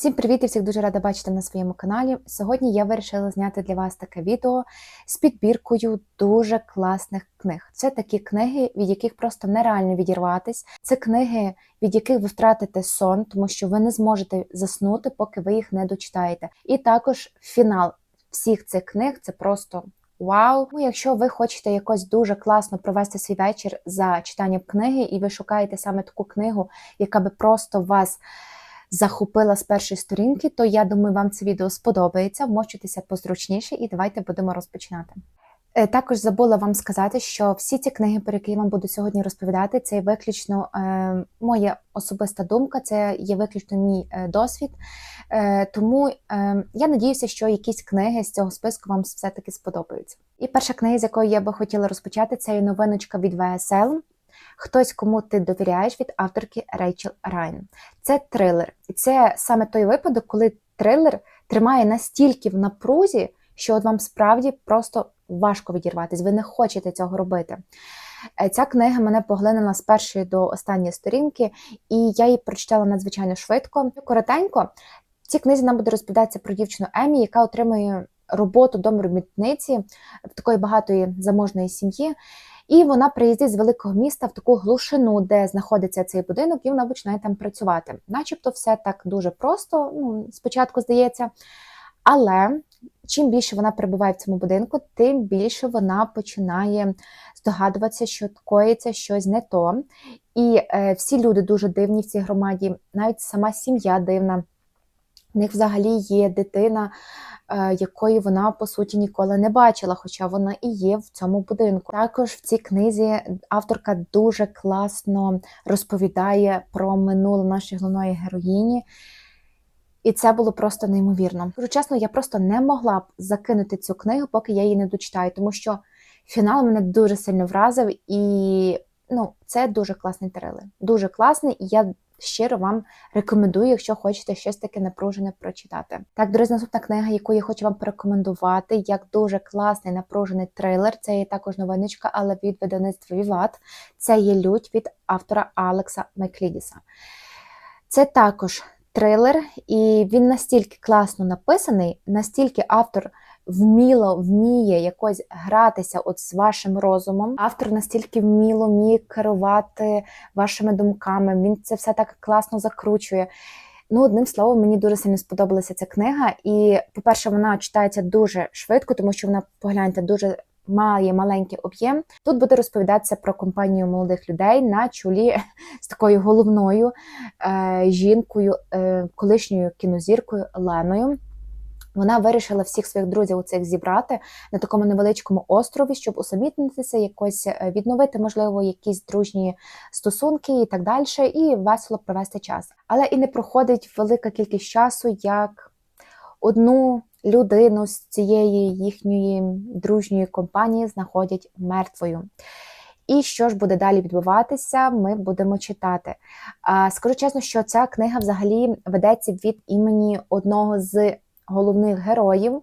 Всім привіт і всіх дуже рада бачити на своєму каналі. Сьогодні я вирішила зняти для вас таке відео з підбіркою дуже класних книг. Це такі книги, від яких просто нереально відірватись. Це книги, від яких ви втратите сон, тому що ви не зможете заснути, поки ви їх не дочитаєте. І також фінал всіх цих книг це просто. Вау! Ну, якщо ви хочете якось дуже класно провести свій вечір за читанням книги, і ви шукаєте саме таку книгу, яка би просто вас захопила з першої сторінки, то я думаю, вам це відео сподобається. Вмощуйтеся позручніше, і давайте будемо розпочинати. Е, Також забула вам сказати, що всі ці книги, про які я вам буду сьогодні розповідати, це виключно е, моя особиста думка, це є виключно мій е, досвід. Е, тому е, я надіюся, що якісь книги з цього списку вам все-таки сподобаються. І перша книга, з якої я би хотіла розпочати, це є новиночка від ВСЛ. Хтось, кому ти довіряєш від авторки Рейчел Райн. Це трилер. І це саме той випадок, коли трилер тримає настільки в напрузі, що от вам справді просто важко відірватися. Ви не хочете цього робити. Е, Ця книга мене поглинула з першої до останньої сторінки, і я її прочитала надзвичайно швидко. Коротенько, в цій книзі нам буде розповідатися про дівчину Емі, яка отримує роботу домробітниці в такої багатої заможної сім'ї. І вона приїздить з великого міста в таку глушину, де знаходиться цей будинок, і вона починає там працювати. Начебто, все так дуже просто, ну, спочатку здається. Але чим більше вона перебуває в цьому будинку, тим більше вона починає здогадуватися, що коїться щось не то. І е, всі люди дуже дивні в цій громаді, навіть сама сім'я дивна. В них взагалі є дитина, е, якої вона по суті ніколи не бачила, хоча вона і є в цьому будинку. Також в цій книзі авторка дуже класно розповідає про минуле нашої головної героїні. І це було просто неймовірно. Дуже чесно, я просто не могла б закинути цю книгу, поки я її не дочитаю, тому що фінал мене дуже сильно вразив, і ну, це дуже класний трилер. Дуже класний, і я щиро вам рекомендую, якщо хочете щось таке напружене прочитати. Так, друзі, наступна книга, яку я хочу вам порекомендувати, як дуже класний напружений трилер. Це є також новиночка, але від видавництва Віват. Це є лють від автора Алекса Майклідіса. Це також трилер, і він настільки класно написаний, настільки автор вміло вміє якось гратися от з вашим розумом. Автор настільки вміло вміє керувати вашими думками. Він це все так класно закручує. Ну, одним словом, мені дуже сильно сподобалася ця книга. І, по-перше, вона читається дуже швидко, тому що вона, погляньте, дуже має маленький об'єм. Тут буде розповідатися про компанію молодих людей на чолі з такою головною е, жінкою, е, колишньою кінозіркою Леною. Вона вирішила всіх своїх друзів у цих зібрати на такому невеличкому острові, щоб усамітнитися, якось е, відновити, можливо, якісь дружні стосунки і так далі, і весело провести час. Але і не проходить велика кількість часу, як одну людину з цієї їхньої дружньої компанії знаходять мертвою. І що ж буде далі відбуватися, ми будемо читати. Скажу чесно, що ця книга взагалі ведеться від імені одного з головних героїв.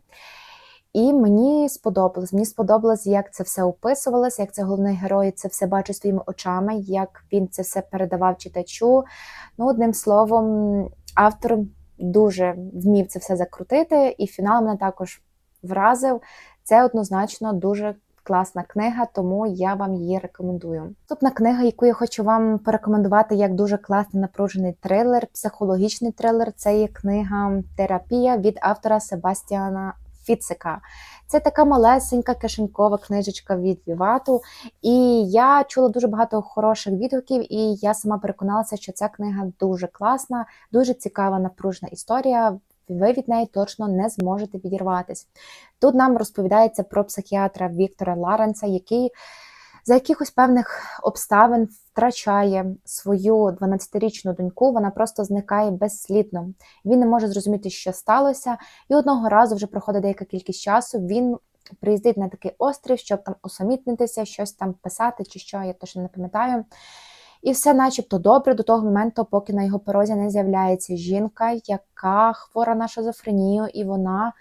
І мені сподобалось. Мені сподобалось, як це все описувалося, як це головний герой це все бачить своїми очами, як він це все передавав читачу. Ну, одним словом, автор дуже вмів це все закрутити, і фінал мене також вразив. Це однозначно дуже класна книга, тому я вам її рекомендую. Наступна книга, яку я хочу вам порекомендувати як дуже класний напружений трилер, психологічний трилер, це є книга Терапія від автора Себастіана Фіцика. Це така малесенька кишенькова книжечка від Вівату. І я чула дуже багато хороших відгуків, і я сама переконалася, що ця книга дуже класна, дуже цікава, напружена історія. Ви від неї точно не зможете відірватись. Тут нам розповідається про психіатра Віктора Ларенса, який за якихось певних обставин втрачає свою 12-річну доньку, вона просто зникає безслідно. Він не може зрозуміти, що сталося, і одного разу вже проходить деяка кількість часу. Він приїздить на такий острів, щоб там усамітнитися, щось там писати, чи що, я точно не пам'ятаю. І все, начебто, добре до того моменту, поки на його порозі не з'являється жінка, яка хвора на шизофренію, і вона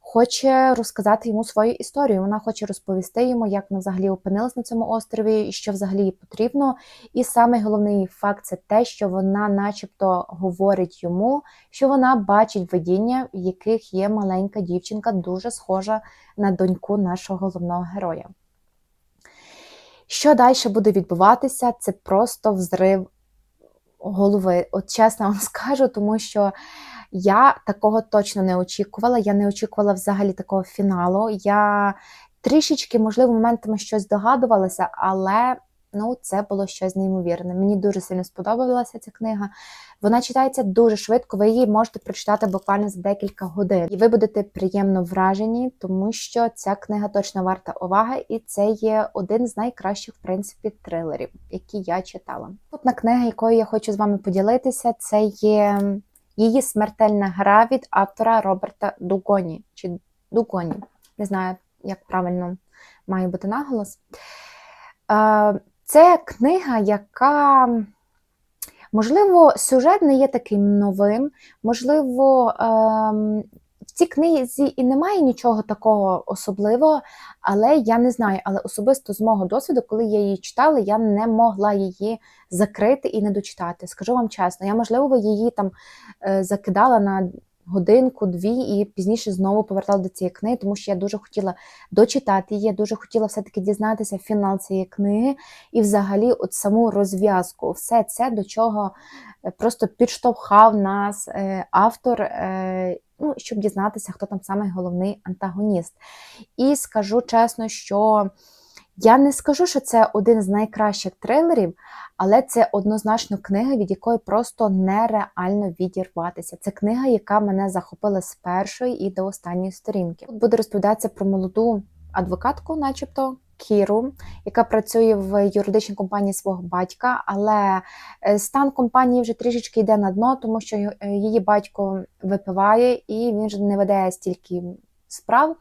хоче розказати йому свою історію. Вона хоче розповісти йому, як вона взагалі опинилась на цьому острові, і що взагалі їй потрібно. І саме головний факт це те, що вона, начебто, говорить йому, що вона бачить видіння, в яких є маленька дівчинка, дуже схожа на доньку нашого головного героя. Що далі буде відбуватися, це просто взрив голови. От чесно вам скажу, тому що я такого точно не очікувала. Я не очікувала взагалі такого фіналу. Я трішечки, можливо, моментами щось догадувалася, але ну, це було щось неймовірне. Мені дуже сильно сподобалася ця книга. Вона читається дуже швидко, ви її можете прочитати буквально за декілька годин. І ви будете приємно вражені, тому що ця книга точно варта уваги, і це є один з найкращих, в принципі, трилерів, які я читала. Одна книга, якою я хочу з вами поділитися, це є її смертельна гра від автора Роберта Дугоні. Чи Дугоні. Не знаю, як правильно має бути наголос. Це книга, яка. Можливо, сюжет не є таким новим, можливо, ем, в цій книзі і немає нічого такого особливого, але я не знаю. Але особисто з мого досвіду, коли я її читала, я не могла її закрити і не дочитати. Скажу вам чесно, я, можливо, її там е, закидала на годинку, дві, і пізніше знову повертала до цієї книги, тому що я дуже хотіла дочитати її, я дуже хотіла все-таки дізнатися фінал цієї книги і взагалі от саму розв'язку. Все це до чого е, просто підштовхав нас е, автор. е, Ну, щоб дізнатися, хто там саме головний антагоніст. І скажу чесно, що я не скажу, що це один з найкращих трилерів, але це однозначно книга, від якої просто нереально відірватися. Це книга, яка мене захопила з першої і до останньої сторінки. Тут буде розповідатися про молоду адвокатку, начебто. Кіру, яка працює в юридичній компанії свого батька, але е, стан компанії вже трішечки йде на дно, тому що е, її батько випиває і він ж не веде стільки справ.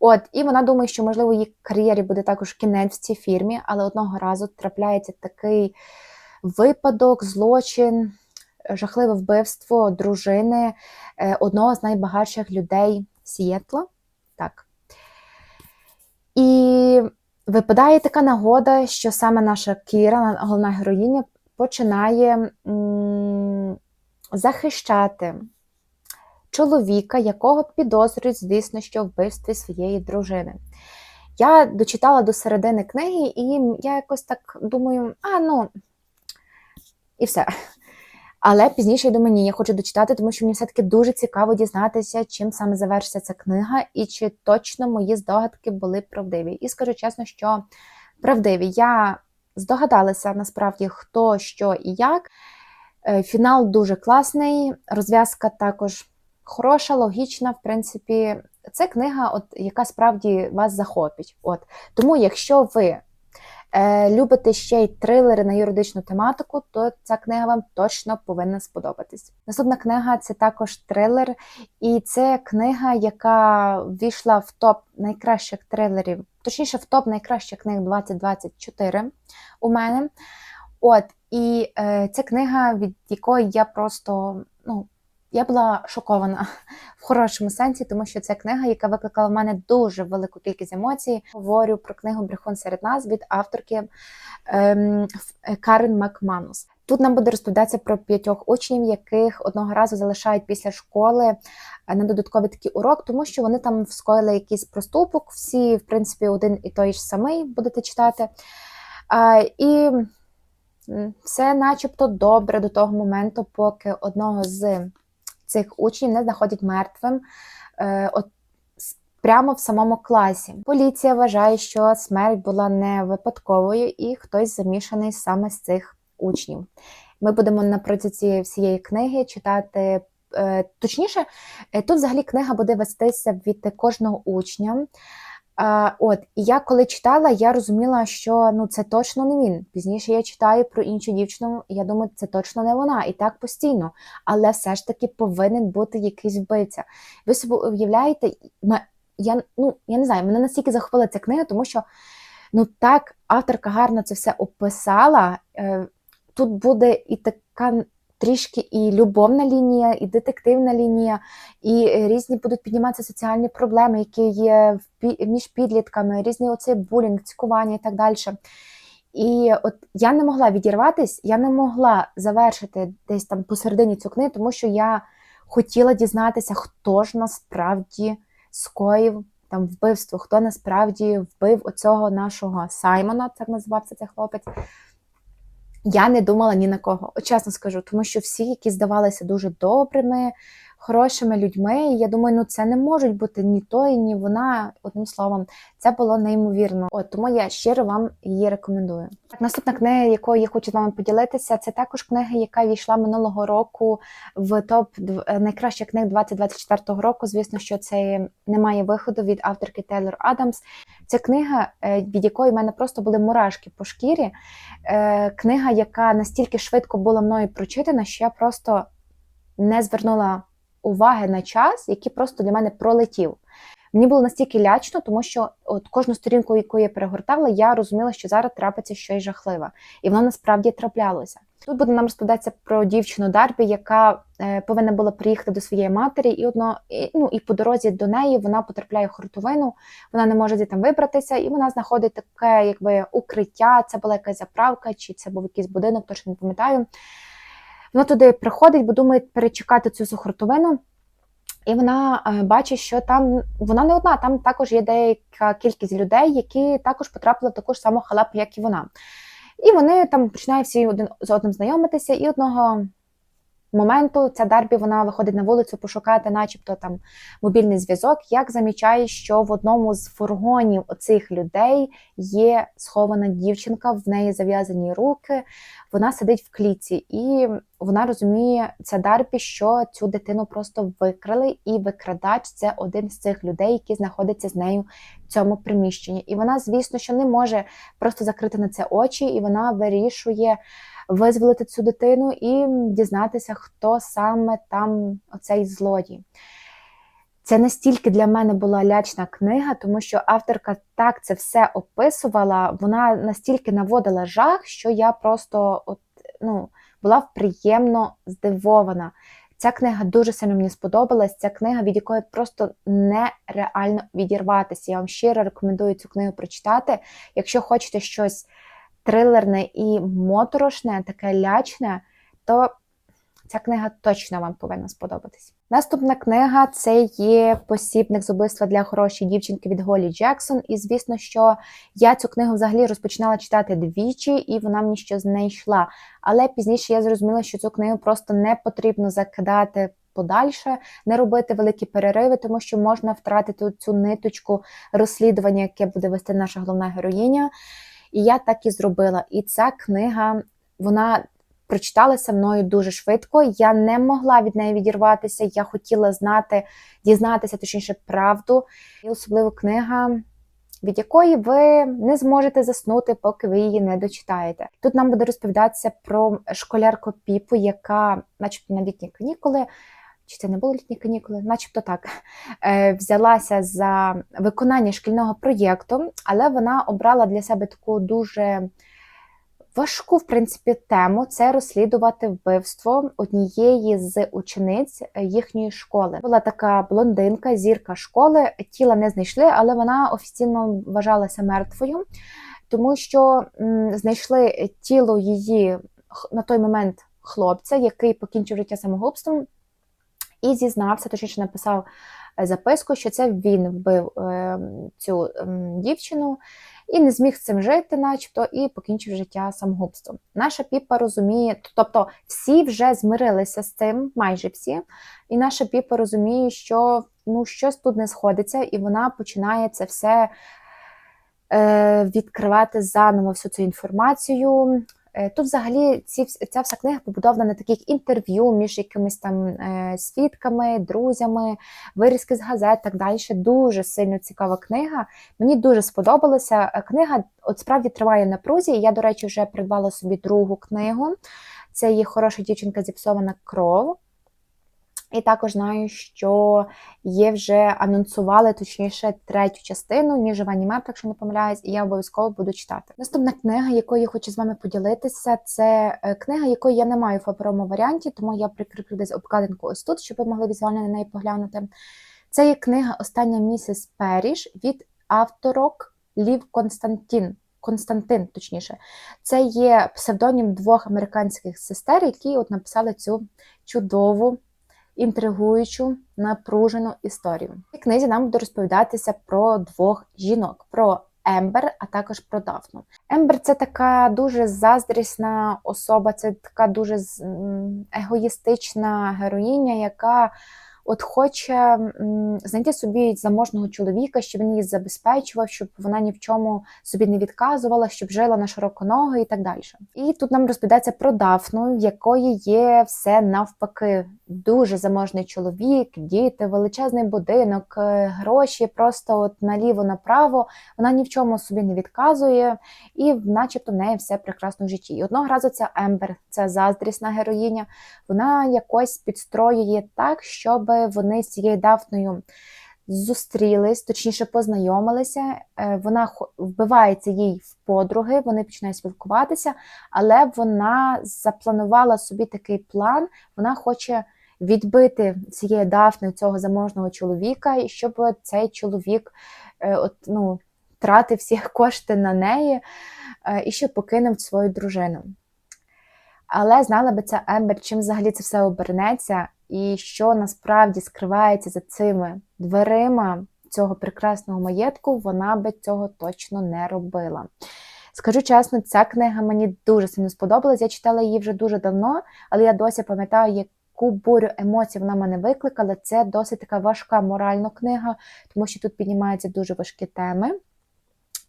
От, і вона думає, що можливо її кар'єрі буде також кінець в цій фірмі, але одного разу трапляється такий випадок, злочин, жахливе вбивство дружини е, одного з найбагатших людей Сієтла. Так. І випадає така нагода, що саме наша Кіра, головна героїня, починає захищати чоловіка, якого підозрюють, звісно, що вбивстві своєї дружини. Я дочитала до середини книги, і я якось так думаю, а ну, і все. Але пізніше я думаю, ні, я хочу дочитати, тому що мені все-таки дуже цікаво дізнатися, чим саме завершиться ця книга, і чи точно мої здогадки були правдиві. І скажу чесно, що правдиві. Я здогадалася насправді, хто, що і як. Е, Фінал дуже класний, розв'язка також хороша, логічна. В принципі, це книга, от, яка справді вас захопить. От. Тому, якщо ви е, любите ще й трилери на юридичну тематику, то ця книга вам точно повинна сподобатись. Наступна книга це також трилер, і це книга, яка ввійшла в топ найкращих трилерів, точніше, в топ найкращих книг 2024 у мене. От, і е, це книга, від якої я просто ну, я була шокована в хорошому сенсі, тому що це книга, яка викликала в мене дуже велику кількість емоцій. Говорю про книгу Брехун серед нас від авторки ем, е, Карен Макманус. Тут нам буде розповідатися про п'ятьох учнів, яких одного разу залишають після школи е, на додатковий такий урок, тому що вони там скоїли якийсь проступок. Всі, в принципі, один і той ж самий будете читати. А, і все начебто добре до того моменту, поки одного з цих учнів не знаходять мертвим е, от, прямо в самому класі. Поліція вважає, що смерть була не випадковою і хтось замішаний саме з цих учнів. Ми будемо на протязі всієї книги читати. е, Точніше, е, тут взагалі книга буде вестися від кожного учня. А, от, і я коли читала, я розуміла, що ну це точно не він. Пізніше я читаю про іншу дівчину, я думаю, це точно не вона, і так постійно. Але все ж таки повинен бути якийсь вбивця. Ви собі уявляєте, я, ну, я не знаю, мене настільки захопила ця книга, тому що ну так авторка гарно це все описала. Е, тут буде і така трішки і любовна лінія, і детективна лінія, і е, різні будуть підніматися соціальні проблеми, які є між підлітками, різний оцей булінг, цькування і так далі. І от я не могла відірватись, я не могла завершити десь там посередині цю книгу, тому що я хотіла дізнатися, хто ж насправді скоїв там вбивство, хто насправді вбив оцього нашого Саймона, так називався цей хлопець. Я не думала ні на кого, чесно скажу, тому що всі, які здавалися дуже добрими, хорошими людьми, і я думаю, ну це не можуть бути ні той, ні вона. Одним словом, це було неймовірно. От тому я щиро вам її рекомендую. Так, наступна книга, якою я хочу з вами поділитися, це також книга, яка війшла минулого року в топ найкращих книг 2024 року. Звісно, що це немає виходу від авторки Тейлор Адамс. Це книга, е, від якої в мене просто були мурашки по шкірі. Е, Книга, яка настільки швидко була мною прочитана, що я просто не звернула уваги на час, який просто для мене пролетів. Мені було настільки лячно, тому що от кожну сторінку, яку я перегортала, я розуміла, що зараз трапиться щось жахливе, і воно насправді траплялося. Тут буде нам розповідатися про дівчину Дарбі, яка е, повинна була приїхати до своєї матері, і одно і, ну і по дорозі до неї вона потрапляє в хуртовину, вона не може звідти вибратися, і вона знаходить таке, якби укриття. Це була якась заправка, чи це був якийсь будинок, точно не пам'ятаю. Вона туди приходить, бо думає перечекати цю сухортовину. І вона е, бачить, що там вона не одна, там також є деяка кількість людей, які також потрапили в таку ж саму халепу, як і вона. І вони там починають всі один з одним знайомитися, і одного моменту ця Дарбі вона виходить на вулицю пошукати, начебто там мобільний зв'язок, як замічає, що в одному з фургонів оцих людей є схована дівчинка, в неї зав'язані руки, вона сидить в клітці, і вона розуміє, ця Дарбі, що цю дитину просто викрали, і викрадач це один з цих людей, які знаходиться з нею в цьому приміщенні. І вона, звісно, що не може просто закрити на це очі, і вона вирішує визволити цю дитину і дізнатися, хто саме там оцей злодій. Це настільки для мене була лячна книга, тому що авторка так це все описувала, вона настільки наводила жах, що я просто от, ну, була приємно здивована. Ця книга дуже сильно мені сподобалась. Ця книга, від якої просто нереально відірватися. Я вам щиро рекомендую цю книгу прочитати. Якщо хочете щось трилерне і моторошне, таке лячне, то ця книга точно вам повинна сподобатись. Наступна книга це є посібник з убивства для хорошої дівчинки від Голі Джексон. І звісно, що я цю книгу взагалі розпочинала читати двічі, і вона мені ще з йшла. Але пізніше я зрозуміла, що цю книгу просто не потрібно закидати подальше, не робити великі перериви, тому що можна втратити цю ниточку розслідування, яке буде вести наша головна героїня. І я так і зробила. І ця книга, вона прочиталася мною дуже швидко. Я не могла від неї відірватися. Я хотіла знати, дізнатися точніше правду. І особливо книга. Від якої ви не зможете заснути, поки ви її не дочитаєте. Тут нам буде розповідатися про школярку Піпу, яка, начебто, на літні канікули, чи це не були літні канікули, начебто так, е, взялася за виконання шкільного проєкту, але вона обрала для себе таку дуже важку, в принципі, тему це розслідувати вбивство однієї з учениць їхньої школи. Була така блондинка, зірка школи. Тіла не знайшли, але вона офіційно вважалася мертвою, тому що знайшли тіло її на той момент хлопця, який покінчив життя самогубством, і зізнався, точніше написав е, записку, що це він вбив е, цю дівчину і не зміг з цим жити, начебто, і покінчив життя самогубством. Наша піпа розуміє, тобто всі вже змирилися з цим, майже всі. І наша піпа розуміє, що ну, щось тут не сходиться, і вона починає це все е, відкривати заново всю цю інформацію. Е, Тут взагалі ці, ця вся книга побудована на таких інтерв'ю між якимись там е, свідками, друзями, вирізки з газет, так далі. Дуже сильно цікава книга. Мені дуже сподобалася. Е, Книга от справді триває на прузі. Я, до речі, вже придбала собі другу книгу. Це є хороша дівчинка зіпсована кров. І також знаю, що є вже анонсували точніше третю частину, ніж жива ні мертва, якщо не помиляюсь, і я обов'язково буду читати. Наступна книга, якою я хочу з вами поділитися, це е, книга, якої я не маю в паперовому варіанті, тому я прикріплю десь обкладинку ось тут, щоб ви могли візуально на неї поглянути. Це є книга Остання місіс Періш від авторок Лів Константин. Константин, точніше, це є псевдонім двох американських сестер, які от написали цю чудову інтригуючу, напружену історію. В книзі нам буде розповідатися про двох жінок: про Ембер, а також про Дафну. Ембер це така дуже заздрісна особа, це така дуже егоїстична героїня, яка от хоче знайти собі заможного чоловіка, щоб він її забезпечував, щоб вона ні в чому собі не відказувала, щоб жила на широконоги і так далі. І тут нам розповідається про Дафну, в якої є все навпаки. Дуже заможний чоловік, діти, величезний будинок, е, гроші просто от наліво-направо. Вона ні в чому собі не відказує, і, начебто, в неї все прекрасно в житті. І одного разу ця Ембер, ця заздрісна героїня, вона якось підстроює так, щоб вони з цією Дафною зустрілись, точніше познайомилися. Е, вона вбивається їй в подруги, вони починають спілкуватися, але вона запланувала собі такий план, вона хоче. Відбити цієї дафни цього заможного чоловіка, і щоб цей чоловік е, от, ну, тратив всі кошти на неї е, і щоб покинув свою дружину. Але знала би ця Ембер, чим взагалі це все обернеться, і що насправді скривається за цими дверима цього прекрасного маєтку, вона би цього точно не робила. Скажу чесно, ця книга мені дуже сильно сподобалась. Я читала її вже дуже давно, але я досі пам'ятаю, яку бурю емоцій вона мене викликала. Це досить така важка моральна книга, тому що тут піднімаються дуже важкі теми.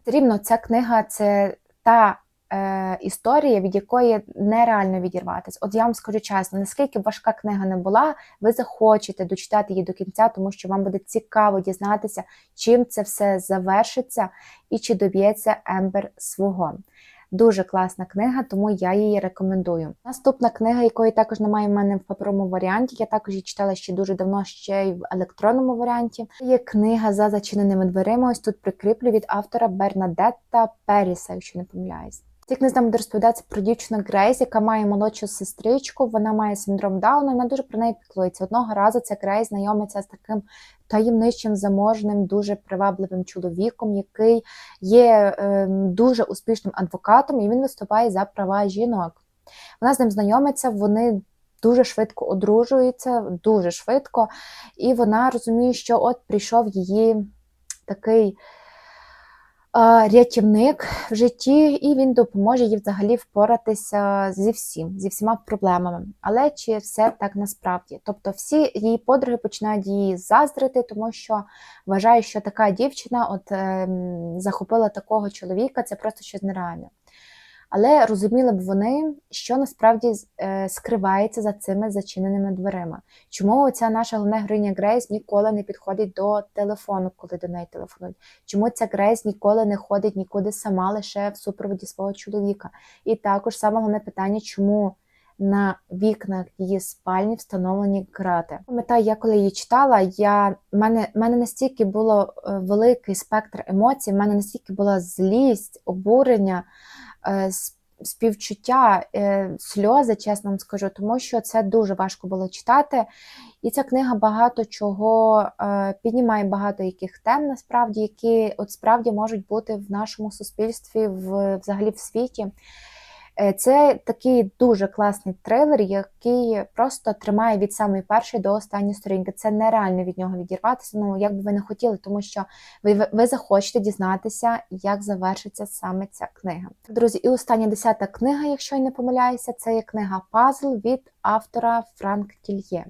Рівно ця книга це та е, історія, від якої нереально відірватися. От я вам скажу чесно, наскільки важка книга не була, ви захочете дочитати її до кінця, тому що вам буде цікаво дізнатися, чим це все завершиться і чи доб'ється Ембер свого. Дуже класна книга, тому я її рекомендую. Наступна книга, якої також немає в мене в паперовому варіанті, я також її читала ще дуже давно, ще й в електронному варіанті. Є книга за зачиненими дверима. Ось тут прикріплю від автора Бернадетта Періса, якщо не помиляюсь. Цій книзі буде розповідатися про дівчину Грейс, яка має молодшу сестричку, вона має синдром Дауна, вона дуже про неї піклується. Одного разу ця Грейс знайомиться з таким таємничим, заможним, дуже привабливим чоловіком, який є е, дуже успішним адвокатом, і він виступає за права жінок. Вона з ним знайомиться, вони дуже швидко одружуються, дуже швидко, і вона розуміє, що от прийшов її такий рятівник в житті, і він допоможе їй взагалі впоратися зі всім, зі всіма проблемами. Але чи все так насправді? Тобто, всі її подруги починають її заздрити, тому що вважають, що така дівчина от е, захопила такого чоловіка, це просто щось нереальне але розуміли б вони, що насправді е, скривається за цими зачиненими дверима. Чому ця наша головна героїня Грейс ніколи не підходить до телефону, коли до неї телефонують? Чому ця Грейс ніколи не ходить нікуди сама лише в супроводі свого чоловіка? І також саме головне питання, чому? На вікнах її спальні встановлені крати. Пам'ятаю, я коли її читала, я мене мене настільки було е, великий спектр емоцій, в мене настільки була злість, обурення, співчуття, е, сльози, чесно вам скажу, тому що це дуже важко було читати. І ця книга багато чого е, піднімає багато яких тем, насправді, які от справді можуть бути в нашому суспільстві, в, взагалі в світі. Е, це такий дуже класний трейлер, який просто тримає від самої першої до останньої сторінки. Це нереально від нього відірватися. Ну як би ви не хотіли, тому що ви ви захочете дізнатися, як завершиться саме ця книга. Друзі, і остання десята книга, якщо я не помиляюся, це є книга Пазл від автора Франк Тільє.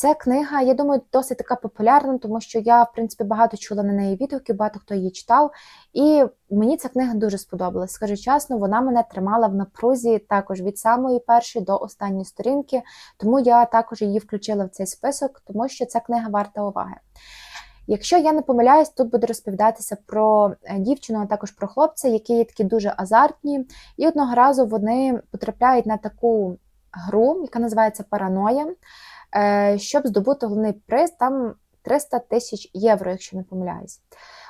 Ця книга, я думаю, досить така популярна, тому що я, в принципі, багато чула на неї відгуки, багато хто її читав. І мені ця книга дуже сподобалась. Скажу чесно, вона мене тримала в напрузі також від самої першої до останньої сторінки, тому я також її включила в цей список, тому що ця книга варта уваги. Якщо я не помиляюсь, тут буде розповідатися про е, дівчину, а також про хлопця, які є такі дуже азартні, і одного разу вони потрапляють на таку гру, яка називається Параноя. Е, Щоб здобути головний приз, там 300 тисяч євро, якщо не помиляюсь.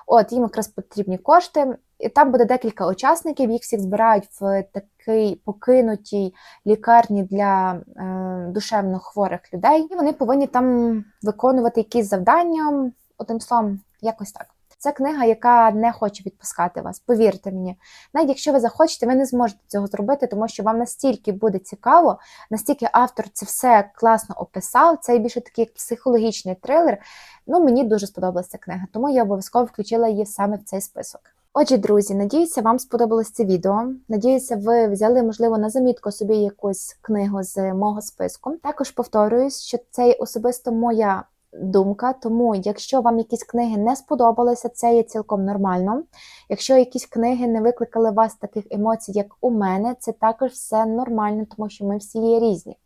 От їм якраз потрібні кошти. І там буде декілька учасників. Їх всіх збирають в такій покинутій лікарні для е, душевно хворих людей. І вони повинні там виконувати якісь завдання. Одним словом, якось так. Це книга, яка не хоче відпускати вас. Повірте мені, навіть якщо ви захочете, ви не зможете цього зробити, тому що вам настільки буде цікаво, настільки автор це все класно описав. Це більше такий психологічний трилер. Ну, мені дуже сподобалася книга, тому я обов'язково включила її саме в цей список. Отже, друзі, надіюся, вам сподобалось це відео. Надіюся, ви взяли, можливо, на замітку собі якусь книгу з мого списку. Також повторююсь, що це особисто моя думка. Тому, якщо вам якісь книги не сподобалися, це є цілком нормально. Якщо якісь книги не викликали у вас таких емоцій, як у мене, це також все нормально, тому що ми всі є різні.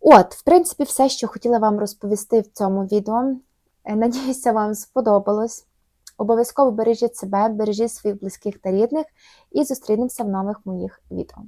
От, в принципі, все, що хотіла вам розповісти в цьому відео. Е, Надіюся, вам сподобалось. Обов'язково бережіть себе, бережіть своїх близьких та рідних і зустрінемося в нових моїх відео.